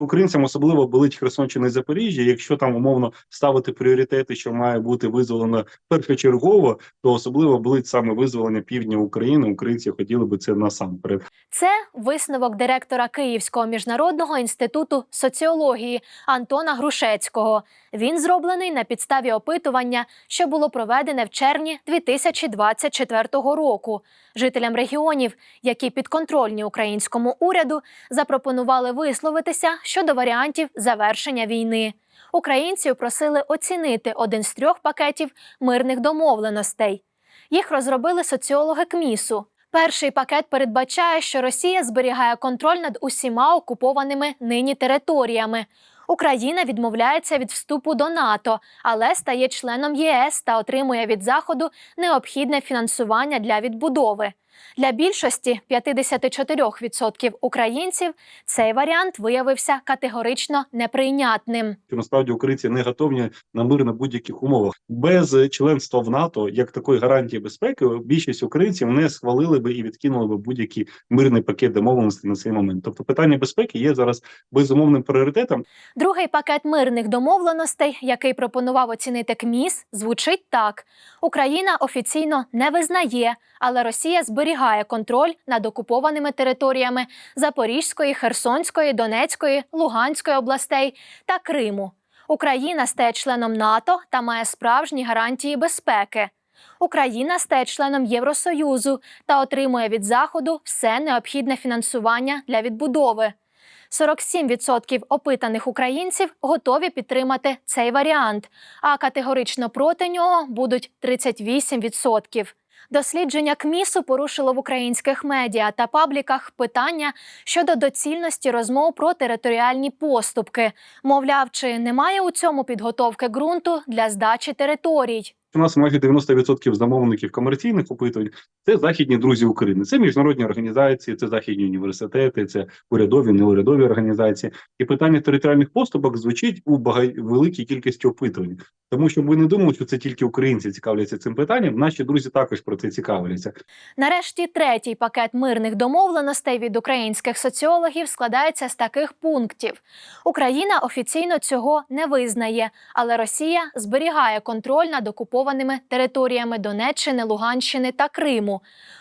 Українцям особливо болить Херсонщина і Запоріжжя. Якщо там умовно ставити пріоритети, що має бути визволено першочергово, то особливо болить саме визволення півдня України. Українці хотіли би це насамперед. Це висновок директора Київського міжнародного інституту соціології Антона Грушецького. Він зроблений на підставі опитування, що було проведене в червні 2024 року. Жителям регіонів, які підконтрольні українському уряду, запропонували висловитися щодо варіантів завершення війни. Українців просили оцінити один з трьох пакетів мирних домовленостей. Їх розробили соціологи КМІСу. Перший пакет передбачає, що Росія зберігає контроль над усіма окупованими нині територіями. Україна відмовляється від вступу до НАТО, але стає членом ЄС та отримує від Заходу необхідне фінансування для відбудови. Для більшості 54% українців цей варіант виявився категорично неприйнятним. насправді українці не готові на мир на будь-яких умовах. Без членства в НАТО, як такої гарантії безпеки, більшість українців не схвалили би і відкинули би будь-який мирний пакет домовленостей на цей момент. Тобто, питання безпеки є зараз безумовним пріоритетом. Другий пакет мирних домовленостей, який пропонував оцінити КМІС, звучить так: Україна офіційно не визнає, але Росія зберігає контроль над окупованими територіями Запорізької, Херсонської, Донецької, Луганської областей та Криму. Україна стає членом НАТО та має справжні гарантії безпеки. Україна стає членом Євросоюзу та отримує від Заходу все необхідне фінансування для відбудови. 47% опитаних українців готові підтримати цей варіант, а категорично проти нього будуть 38%. Дослідження КМІСу порушило в українських медіа та пабліках питання щодо доцільності розмов про територіальні поступки. Мовляв, чи немає у цьому підготовки ґрунту для здачі територій. У нас майже 90% замовників комерційних опитувань це західні друзі України. Це міжнародні організації, це західні університети, це урядові, неурядові організації. І питання територіальних поступок звучить у бага... великій кількості опитувань. Тому що ви не думали, що це тільки українці цікавляться цим питанням. Наші друзі також про це цікавляться. Нарешті третій пакет мирних домовленостей від українських соціологів складається з таких пунктів: Україна офіційно цього не визнає, але Росія зберігає контроль над окупованими територіями Донеччини, Луганщини та Криму.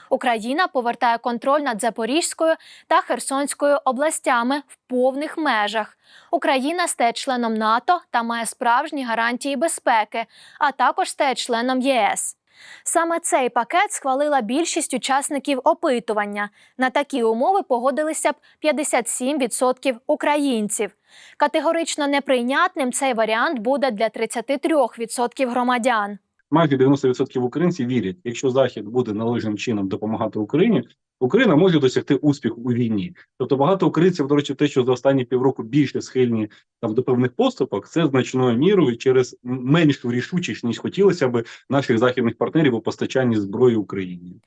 Україна повертає контроль над Запорізькою та Херсонською областями в повних межах. Україна стає членом НАТО та має справжні гарантії безпеки, а також стає членом ЄС. Саме цей пакет схвалила більшість учасників опитування. На такі умови погодилися б 57% українців. Категорично неприйнятним цей варіант буде для 33% громадян. Майже 90% українців вірять, якщо Захід буде належним чином допомагати Україні, Україна може досягти успіху у війні. Тобто багато українців, до речі, те, що за останні півроку більше схильні там до певних поступок, це значною мірою через меншу рішучість, ніж хотілося би наших західних партнерів у постачанні зброї Україні.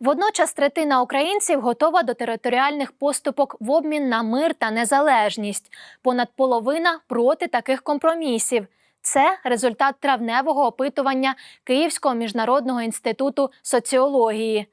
Водночас третина українців готова до територіальних поступок в обмін на мир та незалежність. Понад половина проти таких компромісів. Це результат травневого опитування Київського міжнародного інституту соціології.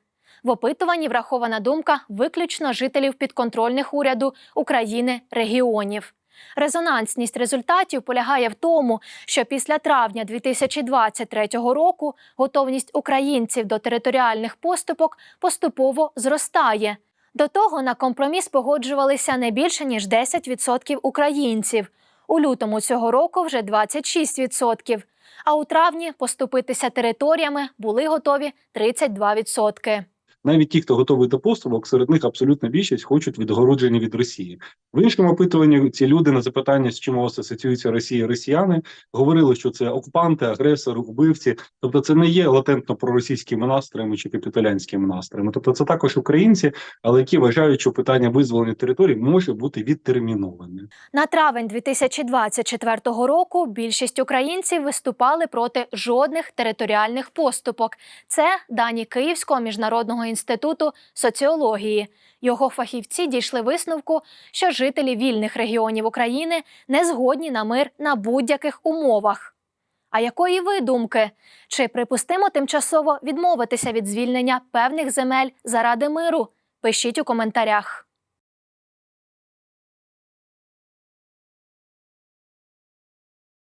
В опитуванні врахована думка виключно жителів підконтрольних уряду України регіонів. Резонансність результатів полягає в тому, що після травня 2023 року готовність українців до територіальних поступок поступово зростає. До того на компроміс погоджувалися не більше ніж 10% українців. У лютому цього року вже 26%. А у травні поступитися територіями були готові 32%. Навіть ті, хто готовий до поступок, серед них абсолютна більшість хочуть відгородження від Росії. В іншому опитуванні ці люди на запитання, з чим у вас асоціюється Росія, Росіяни, говорили, що це окупанти, агресори, вбивці. Тобто, це не є латентно проросійськими настроями чи капітулянськими настроями. Тобто, це також українці, але які вважають, що питання визволення територій може бути відтерміноване. На травень 2024 року більшість українців виступали проти жодних територіальних поступок. Це дані Київського міжнародного інституту соціології. Його фахівці дійшли висновку, що жителі вільних регіонів України не згодні на мир на будь-яких умовах. А якої ви думки? Чи припустимо тимчасово відмовитися від звільнення певних земель заради миру? Пишіть у коментарях.